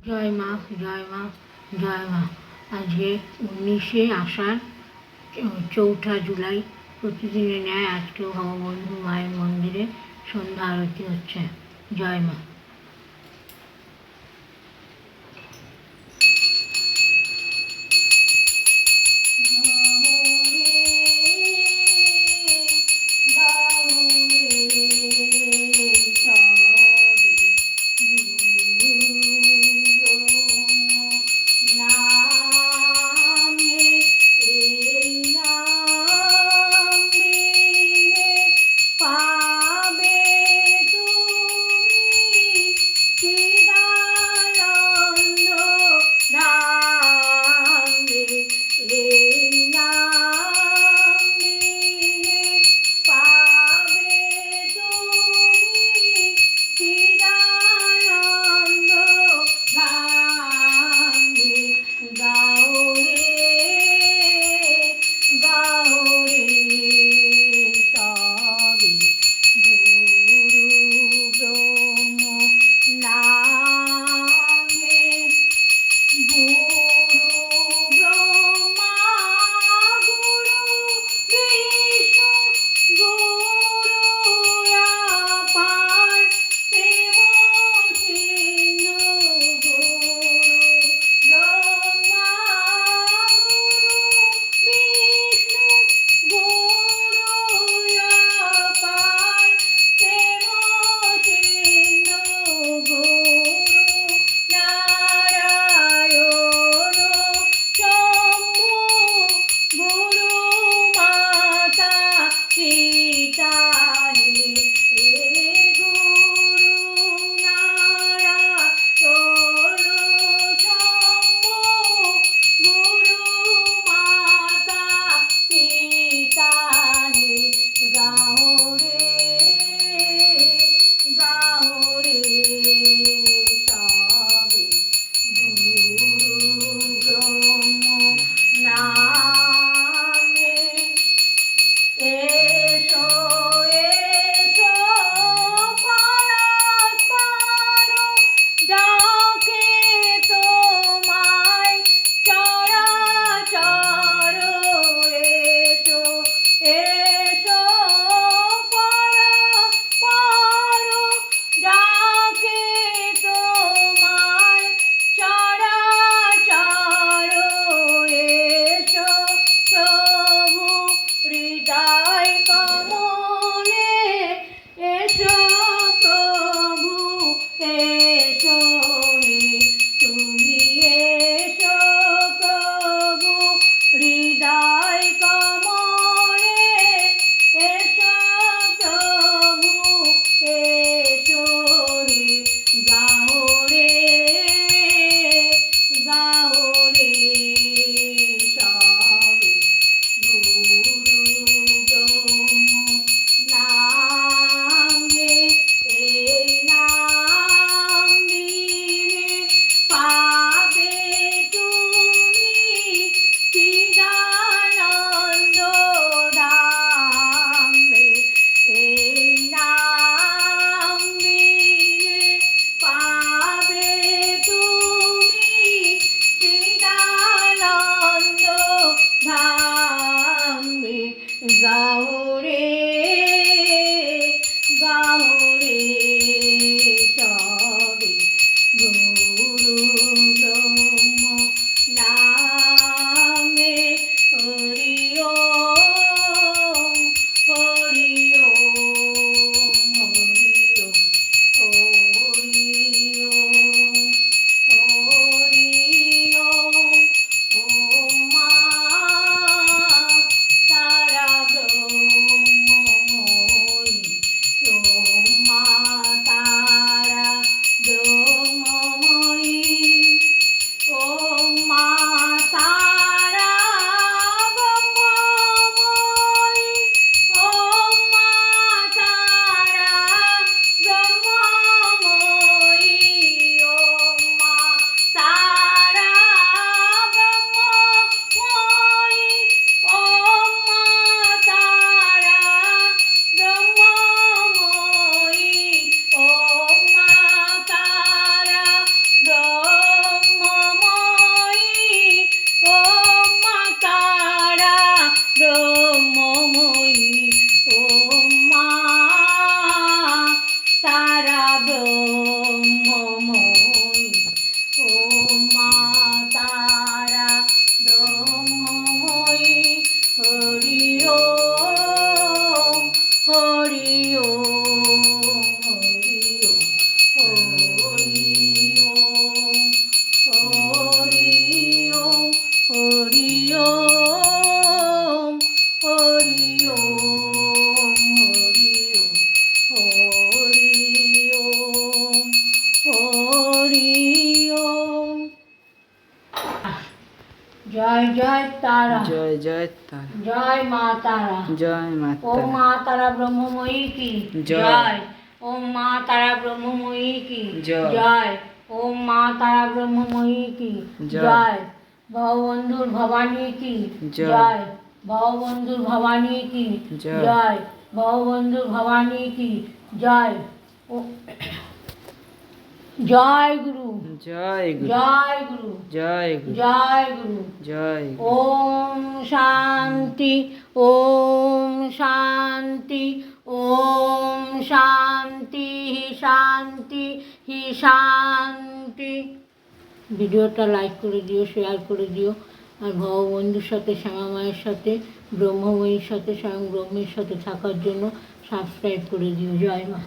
জয় মা জয় মা জয় মা। আজকে উনিশে আষাঢ়, চৌঠা জুলাই প্রতিদিনের ন্যায় আজকেও ভগবন্ধু মায়ের মন্দিরে সন্ধ্যা আরতি হচ্ছে। জয় মা। জয় জয় তারা। জয় জয় তারা। জয় মা তারা। জয় ও মা তারা ব্রহ্মময়ী কি? জয়। ও মা তারা ব্রহ্মময়ী কি? জয়। ও মা তারা ব্রহ্মময়ী কি? জয়। ভববন্ধুর ভবানী কি? জয়। ভববন্ধুর ভবানী কি? জয়। জয়। ভববন্ধুর ভবানী কি? জয়। ও জয় গুরু। জয় গুরু। জয় গুরু। জয় গুরু। জয় গুরু। জয়। ওম শান্তি ওম শান্তি ওম শান্তি হি শান্তি হি শান্তি। ভিডিওটা লাইক করে দিও শেয়ার করে দিও। আর ভগবন্ধুর সাথে শ্যামা মায়ের সাথে ব্রহ্মময়ীর সাথে স্বয়ং ব্রহ্মের সাথে থাকার জন্য সাবস্ক্রাইব করে দিও। জয় মা।